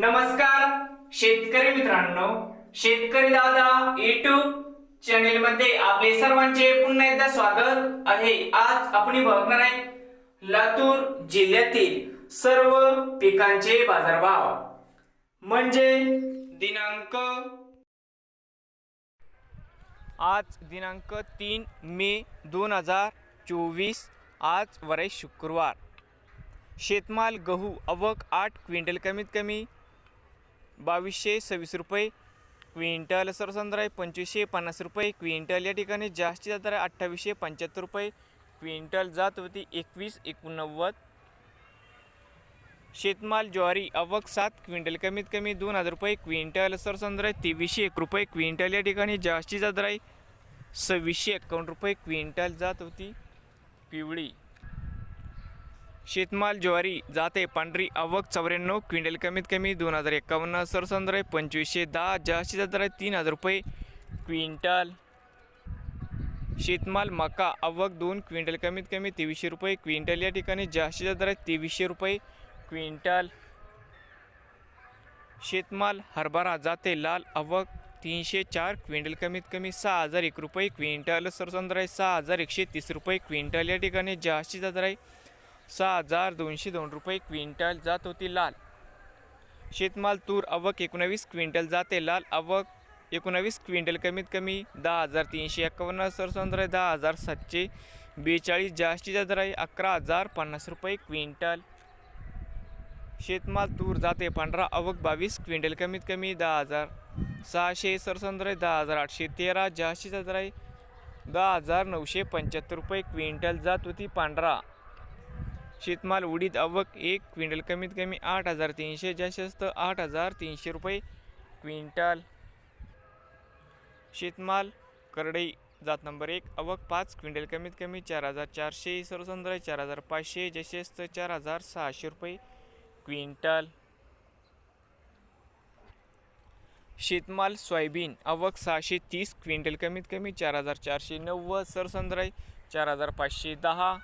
नमस्कार शेतकरी मित्रांनो. शेतकरी दादा युट्यूब चॅनेल मध्ये आपले सर्वांचे पुन्हा एकदा स्वागत आहे. आज आपण बघणार आहे लातूर जिल्ह्यातील सर्व पिकांचे बाजारभाव. म्हणजे दिनांक आज दिनांक तीन मे दोन हजार चोवीस आज वरे शुक्रवार. शेतमाल गहू अवक आठ क्विंटल कमीत कमी बावीसशे सव्वीस रुपये क्विंटल सरसंद्र आहे पंचवीसशे पन्नास रुपये क्विंटल या ठिकाणी जास्तीत जास्त आहे अठ्ठावीसशे पंच्याहत्तर रुपये क्विंटल जात होती एकवीस एकोणनव्वद. शेतमाल ज्वारी अवक सात क्विंटल कमीत कमी दोन हजार रुपये क्विंटल सरसंद्र आहे तेवीसशे एक रुपये क्विंटल या ठिकाणी जास्तीत दर आहे सव्वीसशे एकावन्न रुपये क्विंटल जात होती पिवळी. शेतमाल ज्वारी जाते पांढरी आवक चौऱ्याण्णव क्विंटल कमीत कमी दोन हजार एकावन्न सरसंद्र आहे पंचवीसशे दहा जास्तीत दर आहे तीन हजार रुपये. क्विंटल शेतमाल मका आवक दोन क्विंटल कमीत कमी तेवीसशे रुपये. क्विंटल या ठिकाणी जास्तीत दर आहे तेवीसशे रुपये. क्विंटल शेतमाल हरभरा जाते लाल आवक तीनशे चार क्विंटल कमीत कमी सहा हजार एक रुपये. क्विंटल सरसंद्र आहे सहा हजार एकशे तीस रुपये. क्विंटल या ठिकाणी जास्तीत दर आहे सहा हजार दोनशे दोन रुपये क्विंटल जात होती लाल. शेतमाल तूर आवक एकोणावीस क्विंटल जाते लाल. आवक एकोणावीस क्विंटल कमीत कमी दहा हजार तीनशे एकावन्न सरसंद्र दहा हजार सातशे बेचाळीस जास्तीचा दर आहे अकरा हजार पन्नास रुपये क्विंटल. शेतमाल तूर जाते पांढरा. आवक बावीस क्विंटल कमीत कमी दहा हजार सहाशे सरसंद्र दहा हजार आठशे तेरा जास्तीचा दर आहे दहा हजार नऊशे पंच्याहत्तर रुपये क्विंटल जात होती पांढरा. शेतमाल उडीद आवक एक क्विंटल कमीत कमी आठ हजार तीनशे जास्तीत जास्त आठ हजार तीनशे रुपये. क्विंटल शेतमाल करडई जात नंबर एक आवक पाच क्विंटल कमीत कमी चार हजार चारशे सरसंद्र चार हजार पाचशे जास्तीत जास्त चार हजार सहाशे रुपये. क्विंटल शेतमाल सोयाबीन आवक सहाशे तीस क्विंटल कमीत कमी चार हजार चारशे नव्वद सरसंद्र चार हजार पाचशे दहा.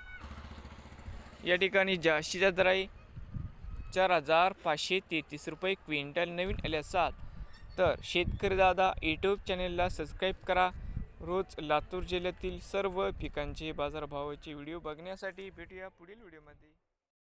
या ठिकाणी जास्तीचा दराई चार हजार पाचशे तेहतीस रुपये क्विंटल नवीन आल्या सात तर शेतकरी दादा यूट्यूब चॅनेलला सबस्क्राईब करा. रोज लातूर जिल्ह्यातील सर्व पिकांचे बाजारभावाचे व्हिडिओ बघण्यासाठी भेटूया पुढील व्हिडिओमध्ये.